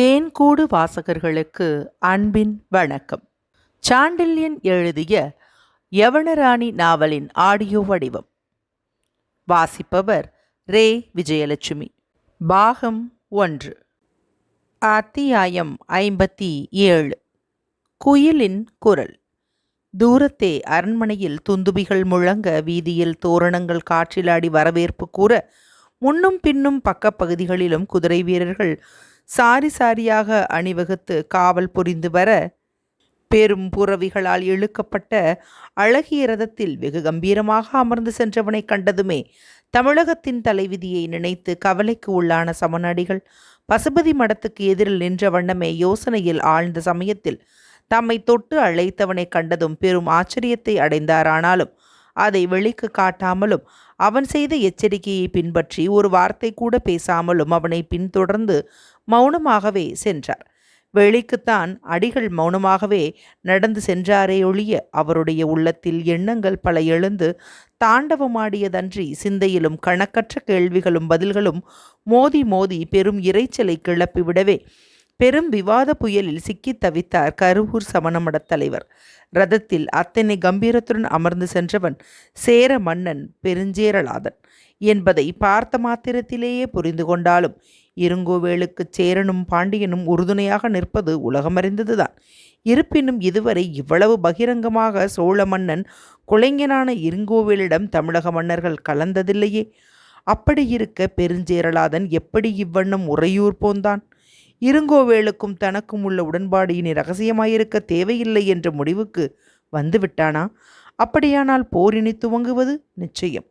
தேன்கூடு வாசகர்களுக்கு அன்பின் வணக்கம். சாண்டில்யன் எழுதிய யவனராணி நாவலின் ஆடியோ வடிவம். வாசிப்பவர் ரே. விஜயலட்சுமி. பாகம் ஒன்று. அத்தியாயம் ஐம்பத்தி ஏழு. குயிலின் குரல். தூரத்தே அரண்மனையில் துந்துபிகள் முழங்க வீதியில் தோரணங்கள் காற்றிலாடி வரவேற்பு கூற முன்னும் பின்னும் பக்கப்பகுதிகளிலும் குதிரை வீரர்கள் சாரி சாரியாக அணிவகுத்து காவல் புரிந்து வர பெரும் புறவிகளால் இழுக்கப்பட்ட அழகிய ரதத்தில் வெகு கம்பீரமாக அமர்ந்து சென்றவனை கண்டதுமே தமிழகத்தின் தலைவிதியை நினைத்து கவலைக்கு உள்ளான சமநடிகள் பசுபதி மடத்துக்கு எதிரில் நின்ற வண்ணமே யோசனையில் ஆழ்ந்த சமயத்தில் தம்மை தொட்டு அழைத்தவனை கண்டதும் பெரும் ஆச்சரியத்தை அடைந்தாரானாலும் அதை வெளிக்கு காட்டாமலும் அவன் செய்த எச்சரிக்கையை பின்பற்றி ஒரு வார்த்தை கூட பேசாமலும் அவனை பின்தொடர்ந்து மௌனமாகவே சென்றார். வெளிக்குத்தான் அடிகள் மௌனமாகவே நடந்து சென்றாரே ஒழிய அவருடைய உள்ளத்தில் எண்ணங்கள் பல எழுந்து தாண்டவமாடியதன்றி சிந்தையிலும் கணக்கற்ற கேள்விகளும் பதில்களும் மோதி மோதி பெரும் இரைச்சலை கிளப்பிவிடவே பெரும் விவாத புயலில் சிக்கித் தவித்தார் கருவூர் சமணமடத் தலைவர். ரதத்தில் அத்தனை கம்பீரத்துடன் அமர்ந்து சென்றவன் சேர மன்னன் பெருஞ்சேரலாதன் என்பதை பார்த்த மாத்திரத்திலேயே புரிந்து கொண்டாலும் இருங்கோவேளுக்கு சேரனும் பாண்டியனும் உறுதுணையாக நிற்பது உலகமறிந்ததுதான். இருப்பினும் இதுவரை இவ்வளவு பகிரங்கமாக சோழ மன்னன் குலைஞனான இருங்கோவேலிடம் தமிழக மன்னர்கள் கலந்ததில்லையே. அப்படி இருக்க பெருஞ்சேரலாதன் எப்படி இவ்வண்ணம் உறையூர் போந்தான்? இருங்கோவேலுக்கும் தனக்கும் உள்ள உடன்பாடு இனி ரகசியமாயிருக்க தேவையில்லை என்ற முடிவுக்கு வந்துவிட்டானா? அப்படியானால் போர் இனி துவங்குவது? நிச்சயம்.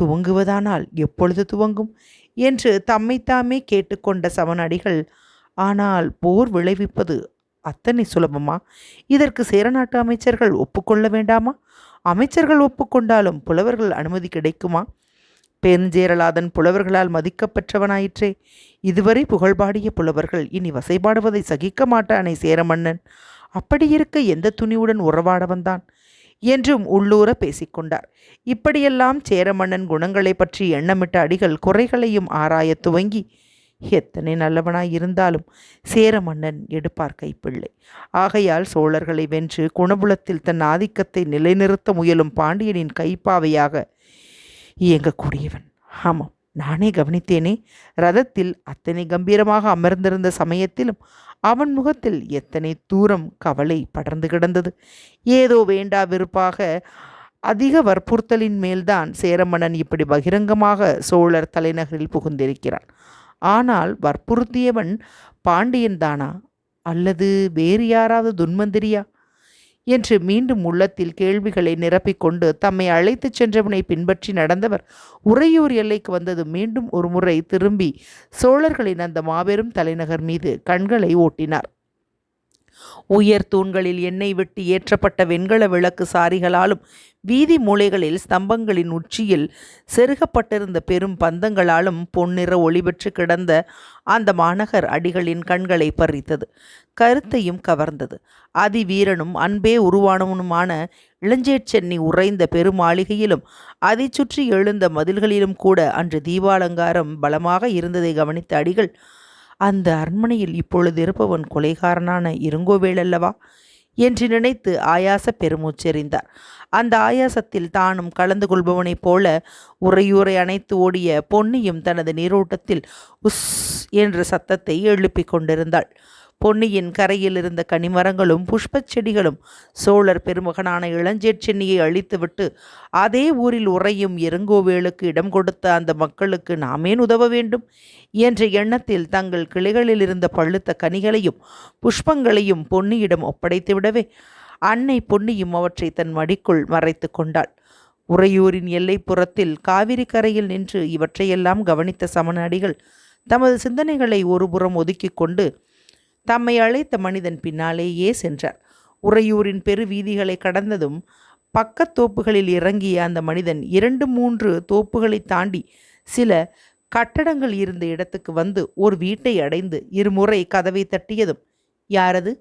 துவங்குவதானால் எப்பொழுது துவங்கும்? என்று தம்மைத்தாமே கேட்டுக்கொண்ட சமநடிகள் ஆனால் போர் விளைவிப்பது அத்தனை சுலபமா? இதற்கு சேரநாட்டு அமைச்சர்கள் ஒப்புக்கொள்ள வேண்டாமா? அமைச்சர்கள் ஒப்புக்கொண்டாலும் புலவர்கள் அனுமதி கிடைக்குமா? பெருஞ்சேரலாதன் புலவர்களால் மதிக்கப்பெற்றவனாயிற்றே. இதுவரை புகழ்பாடிய புலவர்கள் இனி வசைபாடுவதை சகிக்க மாட்டானே சேரமன்னன். அப்படியிருக்க எந்த துணிவுடன் உறவாட வந்தான்? என்றும் உள்ளூர பேசிக்கொண்டார். இப்படியெல்லாம் சேரமன்னன் குணங்களை பற்றி எண்ணமிட்ட அடிகள் குறைகளையும் ஆராயத் துவங்கி எத்தனை நல்லவனாய் இருந்தாலும் சேரமன்னன் எடுப்பார் கைப்பிள்ளை. ஆகையால் சோழர்களை வென்று குணபுலத்தில் தன் ஆதிக்கத்தை நிலைநிறுத்த முயலும் பாண்டியனின் கைப்பாவையாக இயங்கக்கூடியவன். ஆமாம் நானே கவனித்தேனே. ரதத்தில் அத்தனை கம்பீரமாக அமர்ந்திருந்த சமயத்திலும் அவன் முகத்தில் எத்தனை தூரம் கவலை படர்ந்து கிடந்தது. ஏதோ வேண்டா வெறுப்பாக அதிக வற்புறுத்தலின் மேல்தான் சேரமணன் இப்படி பகிரங்கமாக சோழர் தலைநகரில் புகுந்திருக்கிறான். ஆனால் வற்புறுத்தியவன் பாண்டியன் தானா? அல்லது வேறு யாராவது துன்மந்திரியா? என்று மீண்டும் உள்ளத்தில் கேள்விகளை நிரப்பிக்கொண்டு தம்மை அழைத்துச் சென்றவனை பின்பற்றி நடந்தவர் உறையூர் எல்லைக்கு வந்தது மீண்டும் ஒரு முறை திரும்பி சோழர்களின் அந்த மாபெரும் தலைநகர் மீது கண்களை ஓட்டினார். உயர் தூண்களில் எண்ணெய் விட்டு ஏற்றப்பட்ட வெண்கல விளக்கு சாரிகளாலும் வீதி மூலைகளில் ஸ்தம்பங்களின் உச்சியில் செருகப்பட்டிருந்த பெரும் பந்தங்களாலும் பொன்னிற ஒளிபெற்று கிடந்த அந்த மாநகர் அடிகளின் கண்களை பறித்தது. கருத்தையும் கவர்ந்தது. அதிவீரனும் அன்பே உருவானவனுமான இளஞ்சேட்சென்னி உறைந்த பெருமாளிகையிலும் அதை சுற்றி எழுந்த மதில்களிலும் கூட அன்று தீபாலங்காரம் பலமாக இருந்ததை கவனித்த அடிகள் அந்த அரண்மனையில் இப்பொழுது இருப்பவன் கொலைகாரனான இருங்கோவேல் அல்லவா என்று நினைத்து ஆயாச பெருமூச்செறிந்தார். அந்த ஆயாசத்தில் தானும் கலந்து கொள்பவனைப் போல உரையூரை அணைத்து ஓடிய பொன்னியும் தனது நீரோட்டத்தில் உஸ் என்ற சத்தத்தை எழுப்பிக் கொண்டிருந்தாள். பொன்னியின் கரையில் இருந்த கனிமரங்களும் புஷ்பச் செடிகளும் சோழர் பெருமகனான இளஞ்சேட்சென்னியை அழித்துவிட்டு அதே ஊரில் உறையும் இருங்கோவேலுக்கு இடம் கொடுத்த அந்த மக்களுக்கு நாமேன் உதவ வேண்டும்? என்ற எண்ணத்தில் தங்கள் கிளைகளில் இருந்த பழுத்த கனிகளையும் புஷ்பங்களையும் பொன்னியிடம் ஒப்படைத்துவிடவே அன்னை பொன்னியும் அவற்றை தன் மடிக்குள் மறைத்து கொண்டாள். உறையூரின் எல்லைப்புறத்தில் காவிரி கரையில் நின்று இவற்றையெல்லாம் கவனித்த சமநாடிகள் தமது சிந்தனைகளை ஒருபுறம் ஒதுக்கி கொண்டு தம்மை அழைத்த மனிதன் பின்னாலேயே சென்றார். உறையூரின் பெரு வீதிகளை கடந்ததும் பக்கத்தோப்புகளில் இறங்கிய அந்த மனிதன் இரண்டு மூன்று தோப்புகளை தாண்டி சில கட்டடங்கள் இருந்த இடத்துக்கு வந்து ஒரு வீட்டை அடைந்து இருமுறை கதவை தட்டியதும் யாரது?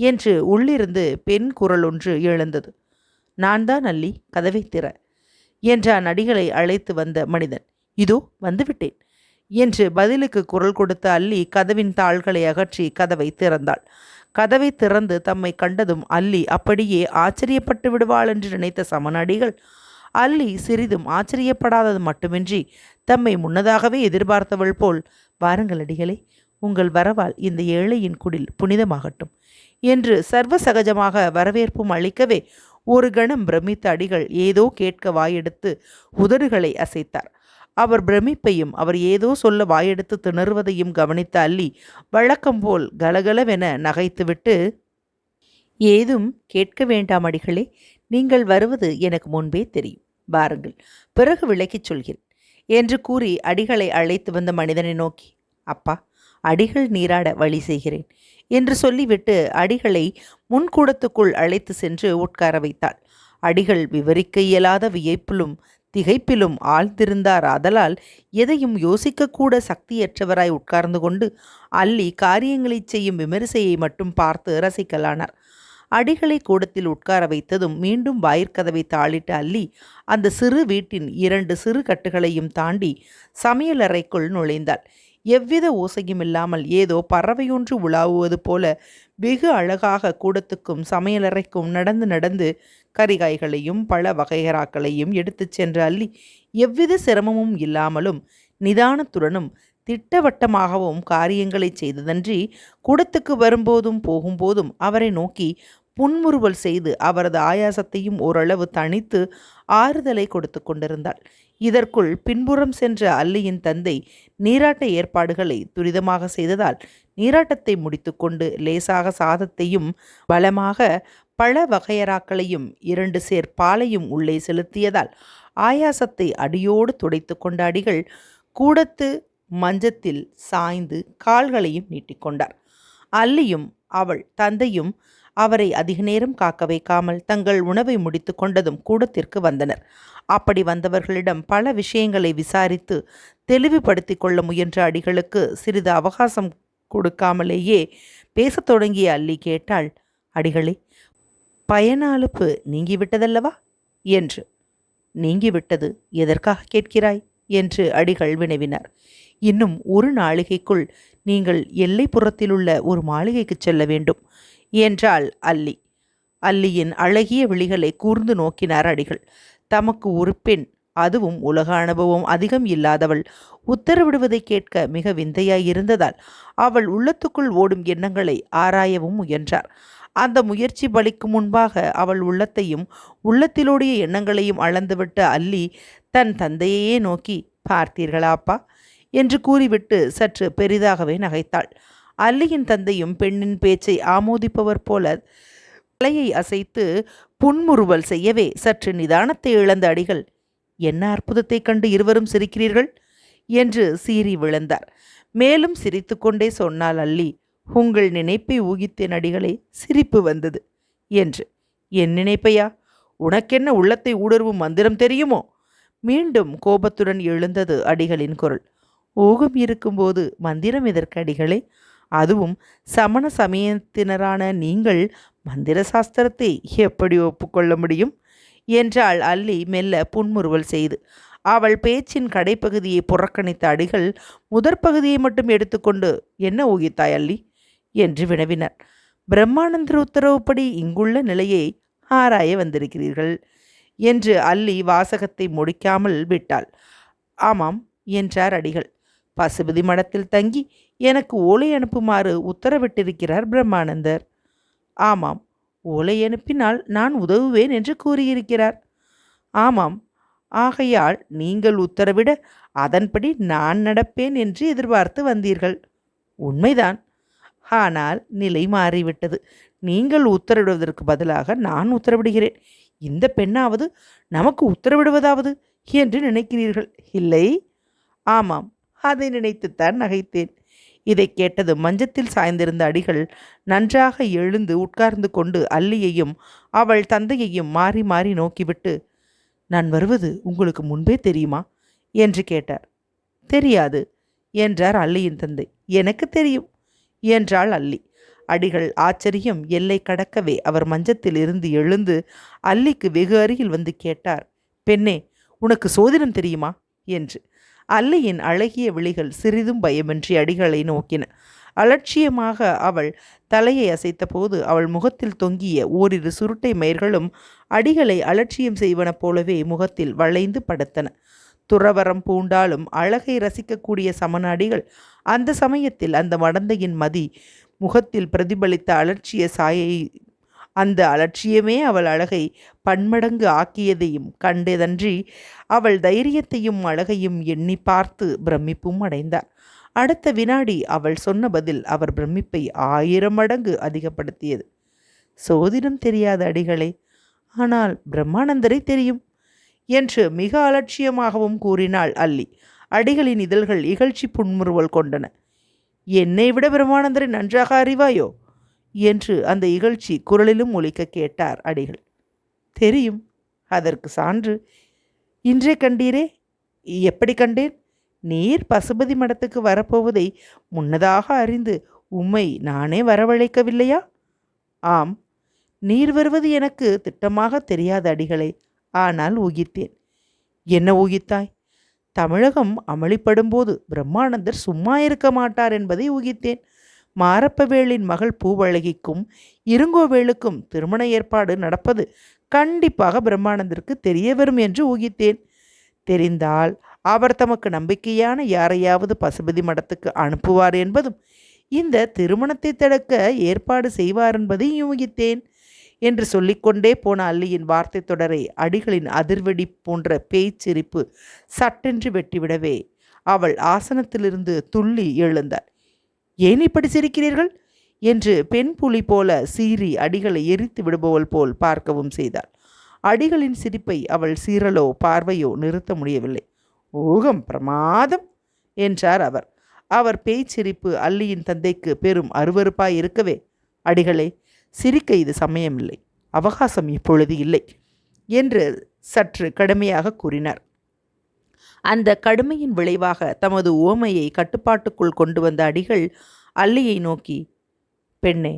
என்று உள்ளிருந்து பெண் குரல் ஒன்று எழுந்தது. நான் தான் அல்லி கதவை திற என்ற நடிகளை அழைத்து வந்த மனிதன். இதோ வந்துவிட்டேன். என்று பதிலுக்கு குரல் கொடுத்த அல்லி கதவின் தாள்களை அகற்றி கதவை திறந்தாள். கதவை திறந்து தம்மை கண்டதும் அல்லி அப்படியே ஆச்சரியப்பட்டு விடுவாள் என்று நினைத்த சமநாடிகள் அல்லி சிறிதும் ஆச்சரியப்படாதது மட்டுமின்றி தம்மை முன்னதாகவே எதிர்பார்த்தவள் போல் வாருங்கள் அடிகளே உங்கள் வரவால் இந்த ஏழையின் குடில் புனிதமாகட்டும் என்று சர்வ சகஜமாக வரவேற்பும் அளிக்கவே ஒரு கணம் பிரமித்த அடிகள் ஏதோ கேட்க வாயெடுத்து உதடுகளை அசைத்தார். அவர் பிரமிப்பையும் அவர் ஏதோ சொல்ல வாயெடுத்து திணறுவதையும் கவனித்த அல்லி வழக்கம் போல் கலகலவென நகைத்துவிட்டு ஏதும் கேட்க வேண்டாம் அடிகளே நீங்கள் வருவது எனக்கு முன்பே தெரியும். வாருங்கள் பிறகு விளக்கிச் சொல்கிறேன் என்று கூறி அடிகளை அழைத்து வந்த மனிதனை நோக்கி அப்பா அடிகள் நீராட வழி செய்கிறேன் என்று சொல்லிவிட்டு அடிகளை முன்கூடத்துக்குள் அழைத்து சென்று உட்கார வைத்தாள். அடிகள் விவரிக்க இயலாத வியப்பிலும் திகைப்பிலும் ஆழ்ந்திருந்தார் ஆதலால் எதையும் யோசிக்கக்கூட சக்தியற்றவராய் உட்கார்ந்து கொண்டு அள்ளி காரியங்களைச் செய்யும் விமரிசையை மட்டும் பார்த்து ரசிக்கலானார். அடிகளை கூடத்தில் உட்கார வைத்ததும் மீண்டும் வாயிற்கதவை தாளிட்டு அள்ளி அந்த சிறு வீட்டின் இரண்டு சிறு கட்டுகளையும் தாண்டி சமையலறைக்குள் நுழைந்தாள். எவ்வித ஓசையும் இல்லாமல் ஏதோ பறவையொன்று உலாவுவது போல வெகு அழகாக கூடத்துக்கும் சமையலறைக்கும் நடந்து நடந்து கரிகாய்களையும் பல வகைகராக்களையும் எடுத்துச் சென்ற அள்ளி எவ்வித சிரமமும் இல்லாமலும் நிதானத்துடனும் திட்டவட்டமாகவும் காரியங்களை செய்ததன்றி கூடத்துக்கு வரும்போதும் போகும்போதும் அவரை நோக்கி புன்முறுவல் செய்து அவரது ஆயாசத்தையும் ஓரளவு தணித்து ஆறுதலை கொடுத்து கொண்டிருந்தாள். இதற்குள் பின்புறம் சென்ற அல்லியின் தந்தை நீராட்ட ஏற்பாடுகளை துரிதமாக செய்ததால் நீராட்டத்தை முடித்துக்கொண்டு லேசாக சாதத்தையும் பலமாக பல வகையராக்களையும் இரண்டு சேர் பாலையும் உள்ளே செலுத்தியதால் ஆயாசத்தை அடியோடு துடைத்து கொண்ட அடிகள் கூடத்து மஞ்சத்தில் சாய்ந்து கால்களையும் நீட்டிக்கொண்டார். அல்லியும் அவள் தந்தையும் அவரை அதிக நேரம் காக்க வைக்காமல் தங்கள் உணவை முடித்து கொண்டதும் கூடத்திற்கு வந்தனர். அப்படி வந்தவர்களிடம் பல விஷயங்களை விசாரித்து தெளிவுபடுத்தி கொள்ள முயன்ற அடிகளுக்கு சிறிது அவகாசம் கொடுக்காமலேயே பேசத் தொடங்கிய அல்லி கேட்டாள் அடிகளே பயனாளுப்பு நீங்கிவிட்டதல்லவா? என்று. நீங்கிவிட்டது எதற்காக கேட்கிறாய்? என்று அடிகள் வினவினார். இன்னும் ஒரு நாளிகைக்குள் நீங்கள் எல்லைப்புறத்திலுள்ள ஒரு மாளிகைக்கு செல்ல வேண்டும். என்றாள் அல்லி. அல்லியின் அழகிய விழிகளை கூர்ந்து நோக்கினார் அடிகள். தமக்கு ஒரு பெண் அதுவும் உலக அனுபவம் அதிகம் இல்லாதவள். உத்தரவிடுவதை கேட்க மிக விந்தையாய் இருந்ததால் அவள் உள்ளத்துக்குள் ஓடும் எண்ணங்களை ஆராயவும் முயன்றார். அந்த முயற்சி பலிக்கு முன்பாக அவள் உள்ளத்தையும் உள்ளத்திலோடைய எண்ணங்களையும் அளந்துவிட்ட அல்லி தன் தந்தையையே நோக்கி பார்த்தீர்களா அப்பா என்று கூறிவிட்டு சற்று பெரிதாகவே நகைத்தாள். அல்லியின் தந்தையும் பெண்ணின் பேச்சை ஆமோதிப்பவர் போல தலையை அசைத்து புன்முறுவல் செய்யவே சற்று நிதானத்தை இழந்த அடிகள் என்ன அற்புதத்தைக் கண்டு இருவரும் சிரிக்கிறீர்கள்? என்று சீறி விழுந்தார். மேலும் சிரித்துக்கொண்டே சொன்னால் அல்லி உங்கள் நினைப்பை ஊகித்தேன் அடிகளே சிரிப்பு வந்தது என்று. என் நினைப்பையா? உனக்கென்ன உள்ளத்தை ஊடுருவும் மந்திரம் தெரியுமோ? மீண்டும் கோபத்துடன் எழுந்தது அடிகளின் குரல். ஓகம் இருக்கும்போது மந்திரம் எதற்கு அடிகளே? அதுவும் சமண சமயத்தினரான நீங்கள் மந்திர சாஸ்திரத்தை எப்படி ஒப்புக்கொள்ள முடியும்? என்றாள் அல்லி மெல்ல புன்முறுவல் செய்து. அவள் பேச்சின் கடைப்பகுதியை புறக்கணித்த அடிகள் முதற் பகுதியை மட்டும் எடுத்துக்கொண்டு என்ன ஊகித்தாய் அல்லி? என்று வினவினர். பிரம்மானந்தர் உத்தரவுப்படி இங்குள்ள நிலையை ஆராய வந்திருக்கிறீர்கள் என்று அல்லி வாசகத்தை முடிக்காமல் விட்டாள். ஆமாம் என்றார் அடிகள். பசுபதி மடத்தில் தங்கி எனக்கு ஓலை அனுப்புமாறு உத்தரவிட்டிருக்கிறார் பிரம்மானந்தர். ஆமாம் ஓலை அனுப்பினால் நான் உதவுவேன் என்று கூறியிருக்கிறார். ஆமாம் ஆகையால் நீங்கள் உத்தரவிட அதன்படி நான் நடப்பேன் என்று எதிர்பார்த்து வந்தீர்கள். உண்மைதான். ஆனால் நிலை மாறிவிட்டது. நீங்கள் உத்தரவிடுவதற்கு பதிலாக நான் உத்தரவிடுகிறேன். இந்த பெண்ணாவது நமக்கு உத்தரவிடுவதாவது என்று நினைக்கிறீர்கள். இல்லை? ஆமாம் அதை நினைத்துத்தான் நகைத்தேன். இதை கேட்டது மஞ்சத்தில் சாய்ந்திருந்த அடிகள் நன்றாக எழுந்து உட்கார்ந்து கொண்டு அல்லியையும் அவள் தந்தையையும் மாறி மாறி நோக்கிவிட்டு நான் வருவது உங்களுக்கு முன்பே தெரியுமா? என்று கேட்டார். தெரியாது என்றார் அல்லியின் தந்தை. எனக்கு தெரியும் என்றாள் அல்லி. அடிகள் ஆச்சரியம் எல்லை கடக்கவே அவர் மஞ்சத்தில் இருந்து எழுந்து அல்லிக்கு வெகு அருகில் வந்து கேட்டார். பெண்ணே உனக்கு சோதிடம் தெரியுமா? என்று. அல்லையின் அழகிய விழிகள் சிறிதும் பயமின்றி அடிகளை நோக்கின. அலட்சியமாக அவள் தலையை அசைத்தபோது அவள் முகத்தில் தொங்கிய ஓரிரு சுருட்டை மயிர்களும் அடிகளை அலட்சியம் செய்வன போலவே முகத்தில் வளைந்து படுத்தன. துறவரம் பூண்டாலும் அழகை ரசிக்கக்கூடிய சமநாடிகள் அந்த சமயத்தில் அந்த மடந்தையின் மதி முகத்தில் பிரதிபலித்த அலட்சிய சாயை அந்த அலட்சியமே அவள் அழகை பன்மடங்கு ஆக்கியதையும் கண்டதன்றி அவள் தைரியத்தையும் அழகையும் எண்ணி பார்த்து பிரமிப்பும் அடைந்தார் அடுத்த வினாடி அவள் சொன்ன பதில் அவர் பிரமிப்பை ஆயிரம் மடங்கு அதிகப்படுத்தியது. சோதிடம் தெரியாத அடிகளே ஆனால் பிரம்மானந்தரை தெரியும் என்று மிக அலட்சியமாகவும் கூறினாள் அல்லி. அடிகளின் இதழ்கள் இகழ்ச்சி புன்முறுவல் கொண்டன. என்னை விட பிரம்மானந்தரை நன்றாக அறிவாயோ? என்று அந்த இகழ்ச்சி குரலிலும் ஒழிக்க கேட்டார் அடிகள். தெரியும் அதற்கு சான்று. இன்றே கண்டீரே? எப்படி கண்டேன்? நீர் பசுபதி மடத்துக்கு வரப்போவதை முன்னதாக அறிந்து உம்மை நானே வரவழைக்கவில்லையா? ஆம் நீர் வருவது எனக்கு திட்டமாக தெரியாத அடிகளை ஆனால் ஊகித்தேன். என்ன ஊகித்தாய்? தமிழகம் அமளிப்படும்போது பிரம்மானந்தர் சும்மா இருக்க மாட்டார் என்பதை ஊகித்தேன். மாரப்பவேளின் மகள் பூவழகிக்கும் இருங்கோவேளுக்கும் திருமண ஏற்பாடு நடப்பது கண்டிப்பாக பிரம்மானந்திற்கு தெரிய வரும் என்று ஊகித்தேன். தெரிந்தால் அவர் தமக்கு நம்பிக்கையான யாரையாவது பசுபதி மடத்துக்கு அனுப்புவார் என்பதும் இந்த திருமணத்தை தடுக்க ஏற்பாடு செய்வார் என்பதையும் யூகித்தேன் என்று சொல்லிக்கொண்டே போன அல்லியின் வார்த்தை தொடரை அடிகளின் அதிர்வெடி போன்ற பேய்ச்சிரிப்பு சட்டென்று வெட்டிவிடவே அவள் ஆசனத்திலிருந்து துள்ளி எழுந்தாள். ஏன் இப்படி சிரிக்கிறீர்கள்? என்று பெண் புலி போல சீறி அடிகளை எரித்து விடுபவள் போல் பார்க்கவும் செய்தாள். அடிகளின் சிரிப்பை அவள் சீரலோ பார்வையோ நிறுத்த முடியவில்லை. ஊகம் பிரமாதம்! என்றார் அவர். அவர் பேய்ச்சிரிப்பு அல்லியின் தந்தைக்கு பெரும் அருவறுப்பாய் இருக்கவே. அடிகளே சிரிக்க இது சமயமில்லை. அவகாசம் இப்பொழுது இல்லை என்று சற்று கடுமையாக கூறினார். அந்த கடுமையின் விளைவாக தமது ஓமையை கட்டுப்பாட்டுக்குள் கொண்டு வந்த அடிகள் அல்லியை நோக்கி பெண்ணே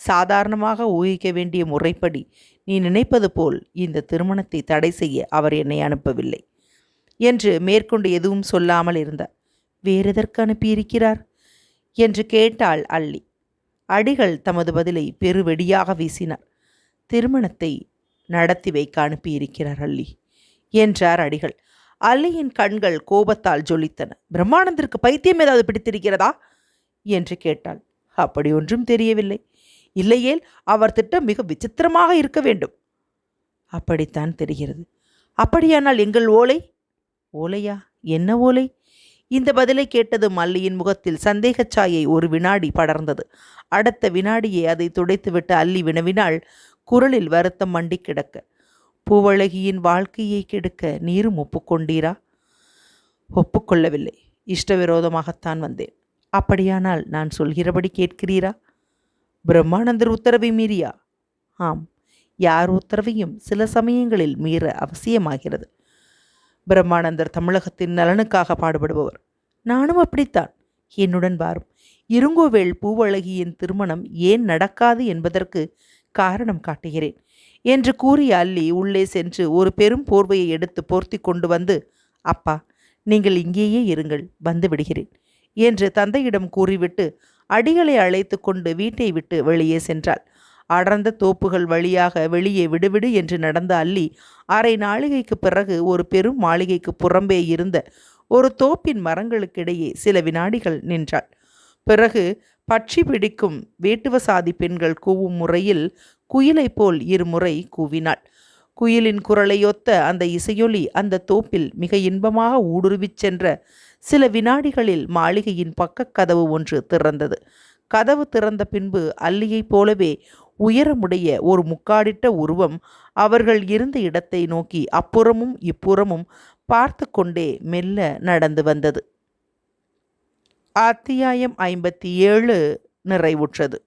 சாதாரணமாக ஊகிக்க வேண்டிய முறைப்படி நீ நினைப்பது போல் இந்த திருமணத்தை தடை செய்ய அவர் என்னை அனுப்பவில்லை என்று மேற்கொண்டு எதுவும் சொல்லாமல் இருந்தார் வேறெதற்கு அனுப்பியிருக்கிறார்? என்று கேட்டாள் அள்ளி அடிகள் தமது பதிலை பெருவெடியாக வீசினார். திருமணத்தை நடத்தி வைக்க அனுப்பியிருக்கிறார் அள்ளி என்றார் அடிகள். அல்லியின் கண்கள் கோபத்தால் ஜொலித்தன. பிரம்மானந்திற்கு பைத்தியம் ஏதாவது பிடித்திருக்கிறதா? என்று கேட்டாள். அப்படி ஒன்றும் தெரியவில்லை. இல்லையேல் அவர் திட்டம் மிக விசித்திரமாக இருக்க வேண்டும். அப்படித்தான் தெரிகிறது. அப்படியானால் எங்கள் ஓலை? ஓலையா? என்ன ஓலை? இந்த பதிலை கேட்டதும் அல்லியின் முகத்தில் சந்தேகச்சாயை ஒரு வினாடி படர்ந்தது. அடுத்த வினாடியே அதை துடைத்துவிட்டு அள்ளி வினவினாள் குரலில் வருத்தம் மண்டி கிடக்க. பூவழகியின் வாழ்க்கையை கெடுக்க நீரும் ஒப்புக்கொண்டீரா? ஒப்புக்கொள்ளவில்லை. இஷ்டவிரோதமாகத்தான் வந்தேன். அப்படியானால் நான் சொல்கிறபடி கேட்கிறீரா? பிரம்மானந்தர் உத்தரவை மீறியா? ஆம். யார் உத்தரவையும் சில சமயங்களில் மீற அவசியமாகிறது. பிரம்மானந்தர் தமிழகத்தின் நலனுக்காக பாடுபடுபவர். நானும் அப்படித்தான். என்னுடன் வாரும். இருங்கோவேள் பூவழகியின் திருமணம் ஏன் நடக்காது என்பதற்கு காரணம் காட்டுகிறேன். என்று கூறிய அல்லி உள்ளே சென்று ஒரு பெரும் போர்வையை எடுத்து போர்த்தி கொண்டு வந்து அப்பா நீங்கள் இங்கேயே இருங்கள் வந்து விடுகிறேன் என்று தந்தையிடம் கூறிவிட்டு அடிகளை அழைத்து கொண்டு வீட்டை விட்டு வெளியே சென்றாள். அடர்ந்த தோப்புகள் வழியாக வெளியே விடுவிடு என்று நடந்த அல்லி அரை நாளிகைக்கு பிறகு ஒரு பெரும் மாளிகைக்கு புறம்பே இருந்த ஒரு தோப்பின் மரங்களுக்கிடையே சில வினாடிகள் நின்றாள். பிறகு பட்சி பிடிக்கும் வேட்டுவசாதி பெண்கள் கூவும் முறையில் குயிலை போல் இருமுறை கூவினாள். குயிலின் குரலையொத்த அந்த இசையொலி அந்த தோப்பில் மிக இன்பமாக ஊடுருவிச் சென்ற சில வினாடிகளில் மாளிகையின் பக்கக் கதவு ஒன்று திறந்தது. கதவு திறந்த பின்பு அல்லியைப் போலவே உயரமுடைய ஒரு முக்காடிட்ட உருவம் அவர்கள் இருந்த இடத்தை நோக்கி அப்புறமும் இப்புறமும் பார்த்து கொண்டே மெல்ல நடந்து வந்தது. அத்தியாயம் ஐம்பத்தி ஏழு நிறைவுற்றது.